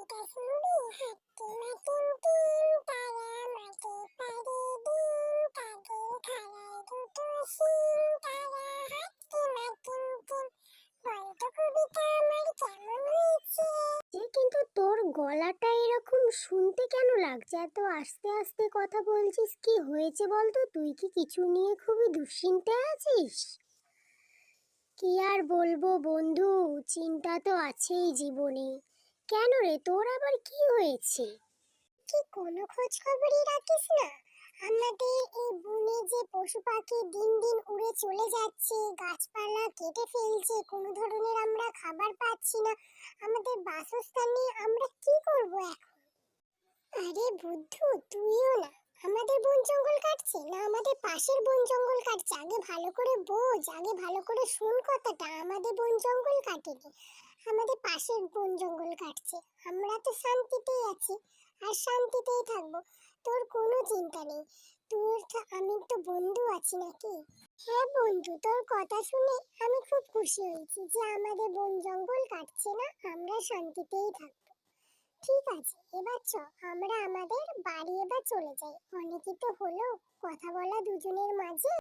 শুনবি হাতে মাটিম টিম তারা মাটি পারে ডিম তাদের খাড়ায় দুটো শিম তারা হাতে মাটিম টিম বলতো আমার কিন্তু তোর গলাটা এরকম শুনতে কেন লাগছে? এত আস্তে আস্তে কথা বলছিস, কি হয়েছে বলতো? তুই কি কিছু নিয়ে খুবই দুশ্চিন্তায় আছিস? কি আর বলব বন্ধু, চিন্তা তো আছেই জীবনে। কেন রে? তোর আবার কি হয়েছে? কি কোনো খোঁজ খবরই রাখিস না? আমাদের এই বনে যে পশু পাখি দিন দিন উড়ে চলে যাচ্ছে, গাছপালা কেটে ফেলছে, কোনো ধরনের আমরা খাবার পাচ্ছি না। আমাদের বাসস্থান নিয়ে আমরা কি করব এখন? আরে বুদ্ধু, তুইও না। আমাদের বন জঙ্গল কাটছে না আমাদের পাশের বন জঙ্গল কাটছে? আগে ভালো করে বোঝ, আগে ভালো করে শুন কথাটা। আমাদের বন জঙ্গল কাটেনি। আমাদের পাশের বন জঙ্গল কাটছে। আমরা তো শান্তিতেই আছি, আর শান্তিতেই থাকব। তোর কোনো চিন্তা নেই। তোর আমি তো বন্ধু আছি নাকি? হ্যাঁ বন্ধু, তোর কথা শুনে আমি খুব খুশি হয়েছি যে আমাদের বন জঙ্গল কাটছে না, আমরা শান্তিতেই থাকব। ঠিক আছে, এবার চ, আমরা আমাদের বাড়ি এবার চলে যাই। অনেকই তো হলো, কথা বলা দুজনের মাঝে।